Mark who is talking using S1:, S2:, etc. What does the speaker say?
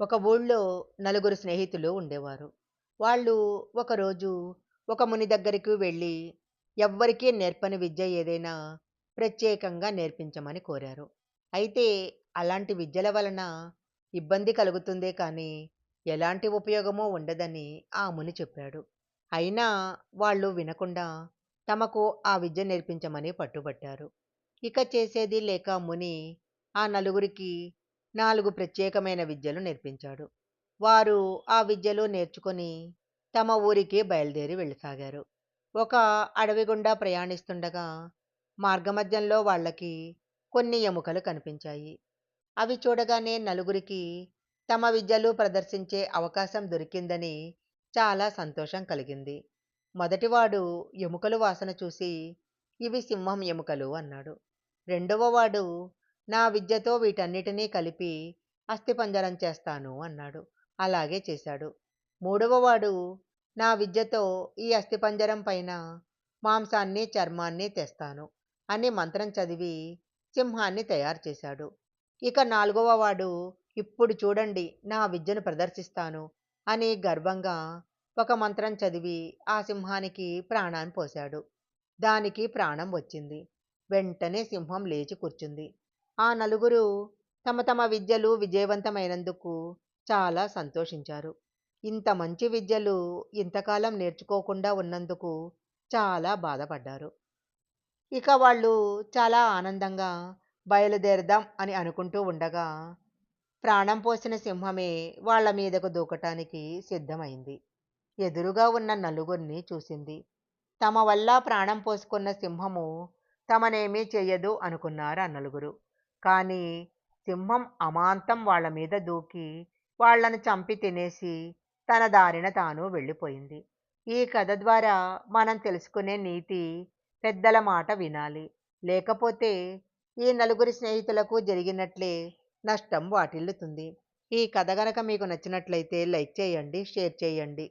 S1: ఒక ఊళ్ళో నలుగురు స్నేహితులు ఉండేవారు. వాళ్ళు ఒకరోజు ఒక ముని దగ్గరికి వెళ్ళి ఎవ్వరికీ నేర్పని విద్య ఏదైనా ప్రత్యేకంగా నేర్పించమని కోరారు. అయితే అలాంటి విద్యల వలన ఇబ్బంది కలుగుతుందే కానీ ఎలాంటి ఉపయోగమో ఉండదని ఆ ముని చెప్పాడు. అయినా వాళ్ళు వినకుండా తమకు ఆ విద్య నేర్పించమని పట్టుబట్టారు. ఇక చేసేది లేక ముని ఆ నలుగురికి నాలుగు ప్రత్యేకమైన విద్యలు నేర్పించాడు. వారు ఆ విద్యలు నేర్చుకొని తమ ఊరికి బయలుదేరి వెళ్ళసాగారు. ఒక అడవి గుండా ప్రయాణిస్తుండగా మార్గమధ్యంలో వాళ్ళకి కొన్ని ఎముకలు కనిపించాయి. అవి చూడగానే నలుగురికి తమ విద్యలు ప్రదర్శించే అవకాశం దొరికిందని చాలా సంతోషం కలిగింది. మొదటివాడు ఎముకలు వాసన చూసి ఇవి సింహం ఎముకలు అన్నాడు. రెండవవాడు నా విద్యతో వీటన్నిటినీ కలిపి అస్థిపంజరం చేస్తాను అన్నాడు. అలాగే చేశాడు. మూడవవాడు నా విద్యతో ఈ అస్థిపంజరం పైన మాంసాన్ని, చర్మాన్ని తెస్తాను అని మంత్రం చదివి సింహాన్ని తయారు చేశాడు. ఇక నాలుగవ వాడు ఇప్పుడు చూడండి నా విద్యను ప్రదర్శిస్తాను అని గర్వంగా ఒక మంత్రం చదివి ఆ సింహానికి ప్రాణాన్ని పోశాడు. దానికి ప్రాణం వచ్చింది. వెంటనే సింహం లేచి కూర్చుంది. ఆ నలుగురు తమ తమ విద్యలు విజయవంతమైనందుకు చాలా సంతోషించారు. ఇంత మంచి విద్యలు ఇంతకాలం నేర్చుకోకుండా ఉన్నందుకు చాలా బాధపడ్డారు. ఇక వాళ్ళు చాలా ఆనందంగా బయలుదేరదాం అని అనుకుంటూ ఉండగా ప్రాణం పోసిన సింహమే వాళ్ళ మీదకు దూకటానికి సిద్ధమైంది. ఎదురుగా ఉన్న నలుగురిని చూసింది. తమ వల్ల ప్రాణం పోసుకున్న సింహము తమనేమీ చెయ్యదు అనుకున్నారు ఆ నలుగురు. కానీ సింహం అమాంతం వాళ్ళ మీద దూకి వాళ్ళను చంపి తినేసి తన దారిన తాను వెళ్ళిపోయింది. ఈ కథ ద్వారా మనం తెలుసుకునే నీతి పెద్దల మాట వినాలి. లేకపోతే ఈ నలుగురి స్నేహితులకు జరిగినట్లే నష్టం వాటిల్లుతుంది. ఈ కథ గనక మీకు నచ్చినట్లయితే లైక్ చేయండి, షేర్ చేయండి.